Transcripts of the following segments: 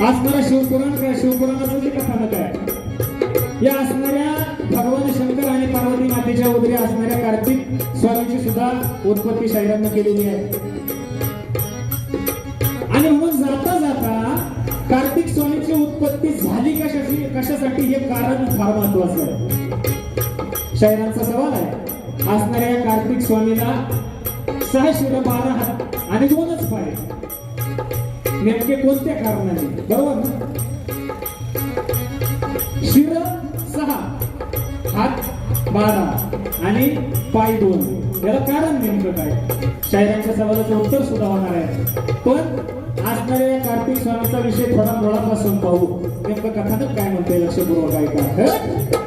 असणारा शिवपुराण काय शिवपुराणाचं जे कथानक आहे या असणाऱ्या भगवान शंकर आणि पार्वती मातेच्या उदरी असणाऱ्या कार्तिक स्वामीची सुद्धा उत्पत्ती शाहिरांना केलेली आहे. आणि म्हणून जाता जाता कार्तिक स्वामीची उत्पत्ती झाली कशाची कशासाठी हे कारण फार महत्वाचं आहे. शाहिरांचा सवाल आहे असणाऱ्या कार्तिक स्वामीला सहा शिर बारा हात आणि दोनच पाय. नेमके कोणत्या कारणाने? बरोबर ना शिर सहा. हात बारा आणि पाय दोन. याला कारण नेमकं काय? शायरांच्या सवालाचं उत्तर सुद्धा होणार आहे. पण असणाऱ्या या कार्तिक स्वामीचा विषय थोडा मुळापासून पाहू. नेमकं कथानक काय म्हणते लक्षपूर्वक ऐका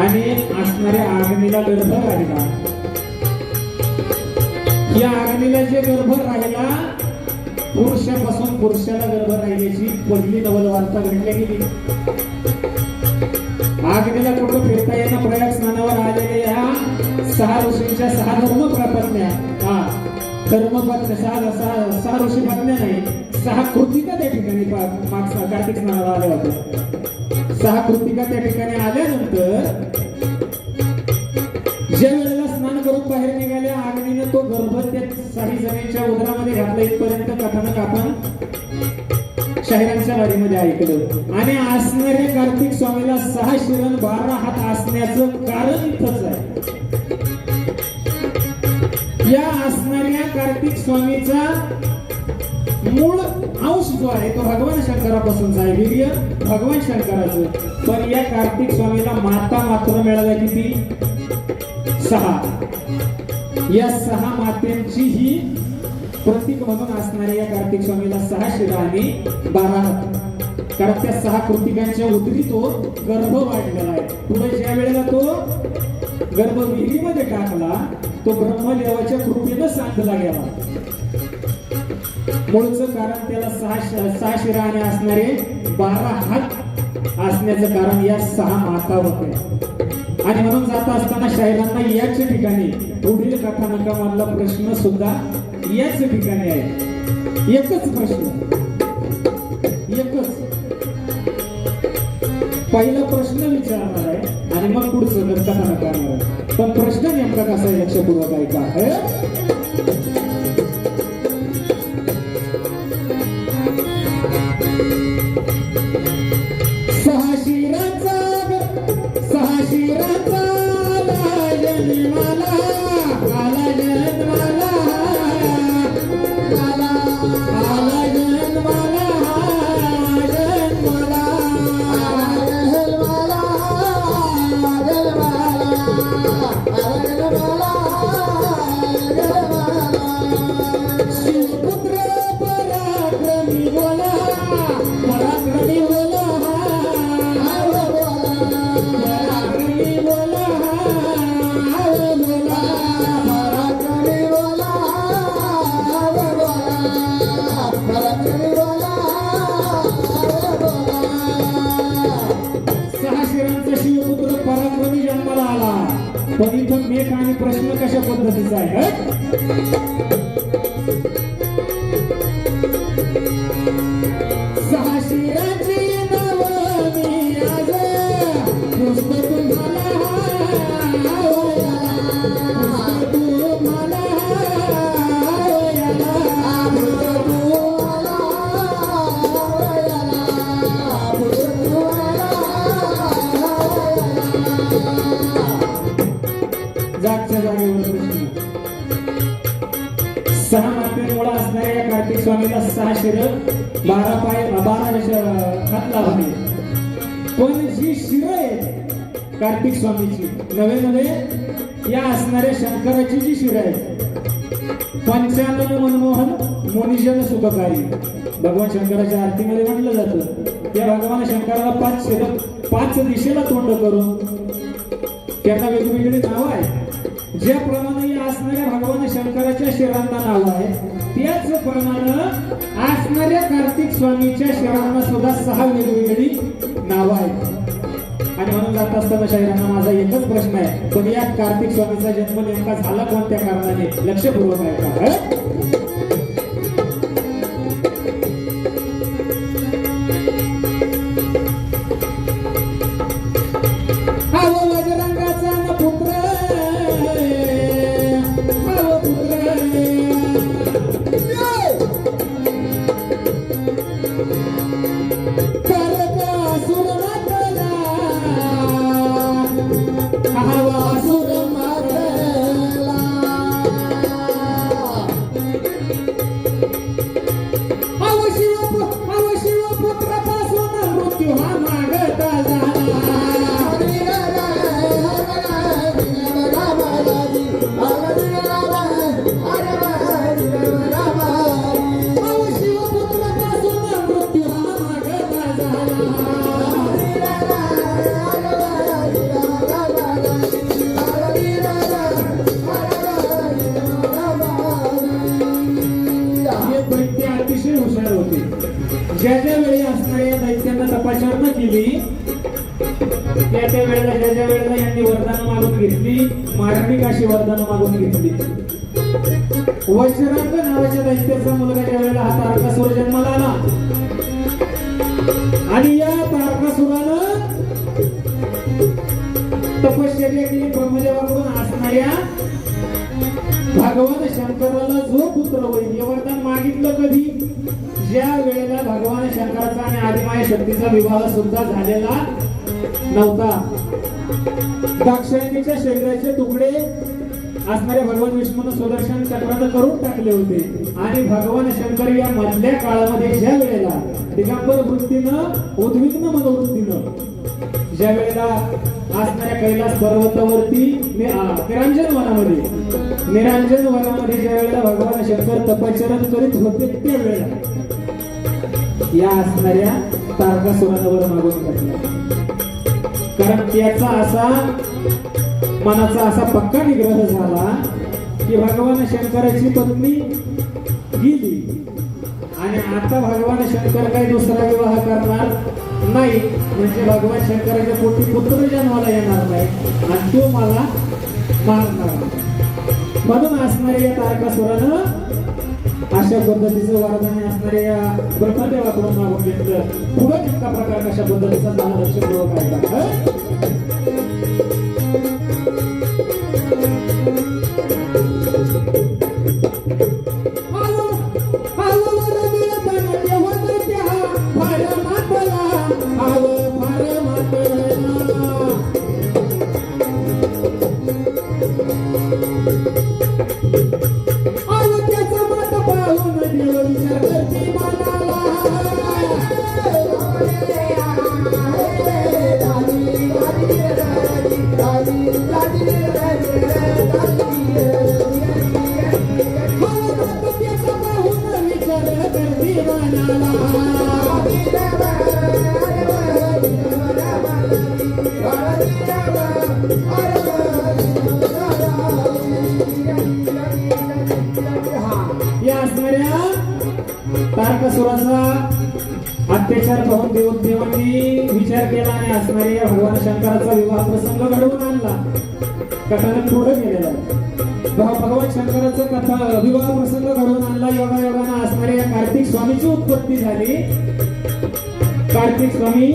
आणि असणाऱ्या आग्नीला गर्भ राहिला. या आग्नीला जे गर्भ राहिला पुरुषापासून पुरुषाला गर्भ राहिल्याची पहिली नवल वार्ता घडल्या गेली. आग्नीला कुठं फिरता येणं प्रयाग स्नानावर आलेल्या या सहा ऋषींच्या सहा धर्म प्रापत्न्या हा धर्मपत्न्या सहा सहा सहा ऋषी पत्न्या नाही सहा कृतिका त्या ठिकाणी पा- कार्तिक स्नानाला आल्या होत्या. सहा कृतिका त्या ठिकाणी आल्यानंतर ज्या वेळेला स्नान करून बाहेर निघाल्या आग्नीनं तो गर्भ त्या काही जमीनच्या उदरामध्ये घातला. इथपर्यंत कथानक आपण शाहिरांच्या वारीमध्ये ऐकलं. आणि असणाऱ्या कार्तिक स्वामीला सहा शिरण बारा हात असण्याचं कारण इथंच आहे. या असणाऱ्या कार्तिक स्वामीचा मूळ अंश जो आहे तो भगवान शंकरापासूनचा आहे वीर्य भगवान शंकराचं. पण या कार्तिक स्वामीला माता मात्र मिळाल्या किती सहा. या सहा मातेंची ही प्रतीक म्हणून असणाऱ्या या कार्तिक स्वामीला सहा शिरा आणि बारा हात कारण त्या सहा कृतिकांच्या उतरी तो गर्भ वाढलेला आहे. पुढे ज्या वेळेला तो गर्भ विहिरीमध्ये टाकला तो ब्रह्मदेवाच्या कृपेनं सांगला गेला. मूळचं कारण त्याला सहा सहा शिरा असणारे बारा हात असण्याचं कारण या सहा माता होत्या. आणि म्हणून जात असताना शाहिरांना याच ठिकाणी पुढील कथानकामधला प्रश्न सुद्धा याच ठिकाणी आहे. एकच प्रश्न. एकच. पहिला प्रश्न विचारणार आहे आणि मग पुढचं कथानक करणार आहे पण प्रश्न नेमका कसा आहे लक्षपूर्वक ऐका. पण आणि प्रश्न कशा पद्धतीचा आहे? जागेवर प्रश्न सहा मातेमुळे असणाऱ्या या कार्तिक स्वामीला सहा शिर बारा पाय बारा हात लावले पण जी शिर आहेत कार्तिक स्वामीची नवे नवे या असणाऱ्या शंकराची जी शिर आहे पंचानन मनमोहन मुनिजन सुखकारी भगवान शंकराच्या आरतीमध्ये म्हटलं जातं. त्या भगवान शंकराला पाच शिर पाच दिशेला तोंड करून त्याला वेगवेगळी नावं आहेत. ज्याप्रमाणे असणाऱ्या भगवान शंकराच्या शिरांना नाव आहे त्याचप्रमाणे असणाऱ्या कार्तिक स्वामीच्या शिरांना सुद्धा सहा वेगवेगळी नावं आहेत. आणि म्हणून जात असताना शाहिरांना माझा एकच प्रश्न आहे पण या कार्तिक स्वामीचा जन्म नेमका झाला कोणत्या कारणाने? लक्षपूर्वक आहे का वज्रांग नावाच्या दैत्याचा मुलगा ज्या वेळेला हा तारकासुर जन्माला आला. आणि या तारकासुरानं तपश्चर्या केली ब्रह्मदेवाकडून असणाऱ्या भगवान शंकराला जो पुत्र होईल हे वरदान मागितलं कधी? ज्या वेळेला भगवान शंकराचा आणि आदिमाय शक्तीचा विवाह सुद्धा झालेला नव्हता. दाक्षायणीच्या शरीराचे तुकडे असणारे भगवान विष्णूनं सुदर्शन चक्रानं करून टाकले होते. आणि भगवान शंकर या मधल्या काळामध्ये ज्या वेळेला दिगंबर वृत्तीनं उद्विग्न मनोवृत्तीनं ज्या वेळेला असणाऱ्या कैलास पर्वतावरती निरांजन वनामध्ये निरांजन वनामध्ये ज्या वेळेला भगवान शंकर तपश्चरण करीत होते त्या वेळेला या असणाऱ्या तारकासुरांवर मागून घातला कारण त्याचा असा मनाचा असा पक्का निग्रह झाला की भगवान शंकराची पत्नी गेली. आणि आता भगवान शंकर काही दुसरा विवाह करणार नाही. म्हणजे भगवान शंकराच्या पोटी पुत्र जन्माला येणार नाही. आणि तो मला मारणार म्हणून असणाऱ्या या तारकासुरानं अशा पद्धतीचं वरदान असणाऱ्या या ब्रह्मदेवाकडून मागून घेतलं. पुढे नेमका प्रकार कशा पद्धतीचा झाला लक्षपूर्वक आहे तारकसुराचा अत्याचार पाहून देव देवांनी विचार केला आणि असणाऱ्या भगवान शंकराचा विवाह प्रसंग घडवून आणला. कथानक पुढे गेलेला भगवान शंकराचा कथा विवाह प्रसंग घडवून आणला. योगा योगाना असणारे या कार्तिक स्वामीची उत्पत्ती झाली. कार्तिक स्वामी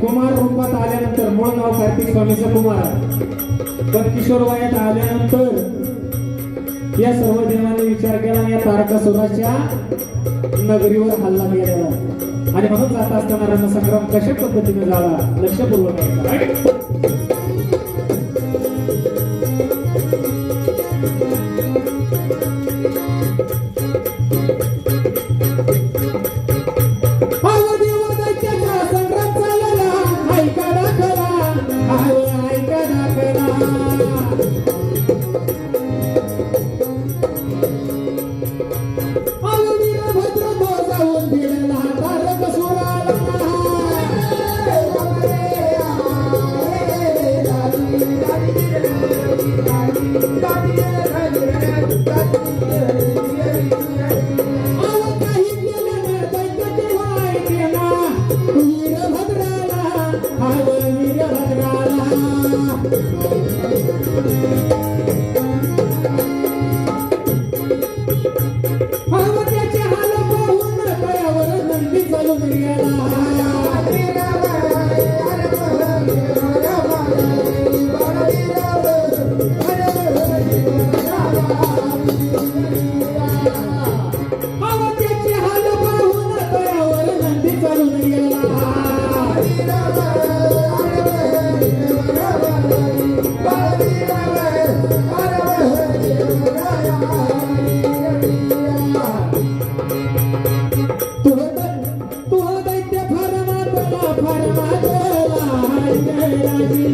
कुमार रूपात आल्यानंतर मूळ नाव कार्तिक स्वामीचा कुमार पण किशोर वयात आल्यानंतर या सर्व जणांनी विचार केला आणि या तारकासुराच्या नगरीवर हल्ला केला. आणि म्हणून जात असताना रणसंग्राम कशा पद्धतीने झाला? लक्षपूर्वक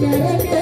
Yeah.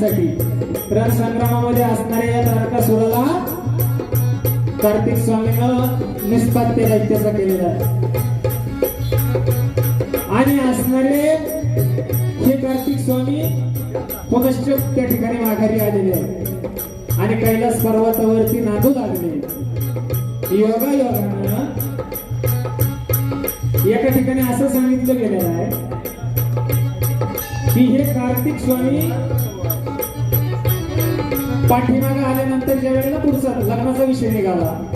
करण्यासाठी. रणसंग्रामामध्ये असणाऱ्या या तारकासुराला कार्तिक स्वामीनं निष्पात दैत्याचा केलेला आहे. आणि असणारे हे कार्तिक स्वामी पुनश्च त्या ठिकाणी माघारी आलेले आहे आणि कैलास पर्वतावरती नादू लागले योगा योगा एका ठिकाणी असं सांगितलं गेलेलं आहे की हे कार्तिक स्वामी पाठीमागे आल्यानंतर ज्या वेळेला पुढचा लग्नाचा विषय निघाला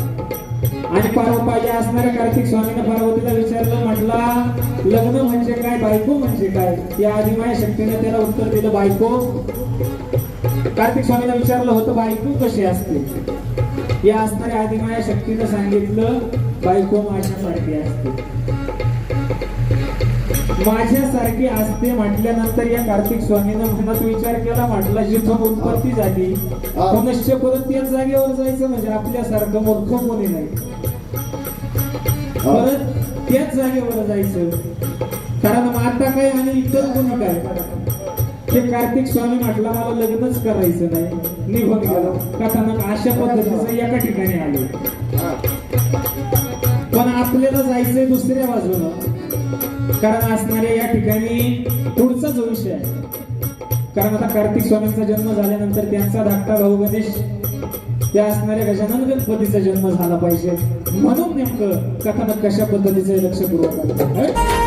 आणि पार्वती असणाऱ्या कार्तिक स्वामीने पार्वतीला विचारलं म्हटला लग्न म्हणजे काय बायको म्हणजे काय? या आदिमाया शक्तीने त्याला उत्तर दिलं बायको. कार्तिक स्वामीला विचारलं होतं बायको कशी असते? या असणाऱ्या आदिमाया शक्तीनं सांगितलं बायको माझ्यासारखी असते. माझ्यासारखी असते म्हटल्यानंतर या कार्तिक स्वामीनं मनात विचार केला म्हटला जिथं उत्पत्ती झाली पुनश्च परत त्याच जागेवर जायचं म्हणजे आपल्यासारखं मूर्ख कोणी नाही. परत त्याच जागेवर जायचं. कारण माता काय आणि इतर कोणी काय? ते कार्तिक स्वामी म्हटला मला लग्नच करायचं नाही. निघून गेलो. कथानक अशा पद्धतीचं एका ठिकाणी आलो. पण आपल्याला जायचंय दुसऱ्या बाजूला कारण असणाऱ्या या ठिकाणी पुढचा जो विषय आहे कारण आता कार्तिक स्वामींचा जन्म झाल्यानंतर त्यांचा धाकटा भाऊ गणेश त्या असणाऱ्या गजानन गणपतीचा जन्म झाला पाहिजे म्हणून नेमकं कथानक कशा पद्धतीचं लक्ष आलं. हं?